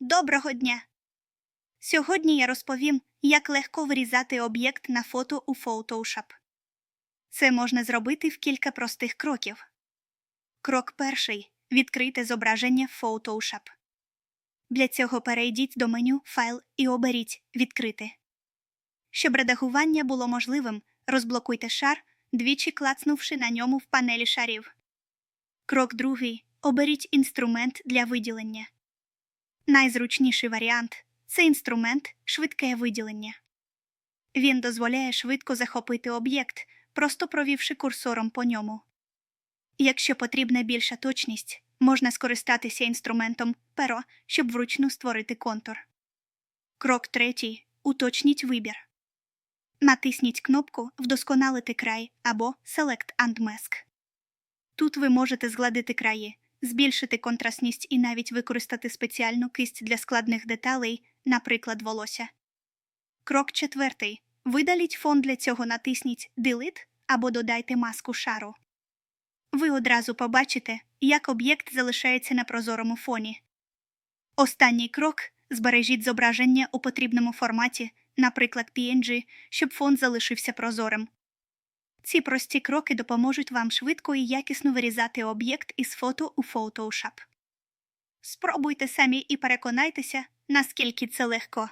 Доброго дня! Сьогодні я розповім, як легко вирізати об'єкт на фото у Photoshop. Це можна зробити в кілька простих кроків. Крок перший. Відкрийте зображення в Photoshop. Для цього перейдіть до меню Файл і оберіть Відкрити. Щоб редагування було можливим, розблокуйте шар, двічі клацнувши на ньому в панелі шарів. Крок другий. Оберіть інструмент для виділення. Найзручніший варіант це інструмент швидке виділення. Він дозволяє швидко захопити об'єкт, просто провівши курсором по ньому. Якщо потрібна більша точність, можна скористатися інструментом перо, щоб вручну створити контур. Крок третій. Уточніть вибір. Натисніть кнопку Вдосконалити край або Select and Mask. Тут ви можете згладити краї, збільшити контрастність і навіть використати спеціальну кисть для складних деталей, наприклад, волосся. Крок четвертий. Видаліть фон для цього натисніть Delete або додайте маску шару. Ви одразу побачите, як об'єкт залишається на прозорому фоні. Останній крок збережіть зображення у потрібному форматі, наприклад, PNG, щоб фон залишився прозорим. Ці прості кроки допоможуть вам швидко і якісно вирізати об'єкт із фото у Photoshop. Спробуйте самі і переконайтеся, наскільки це легко.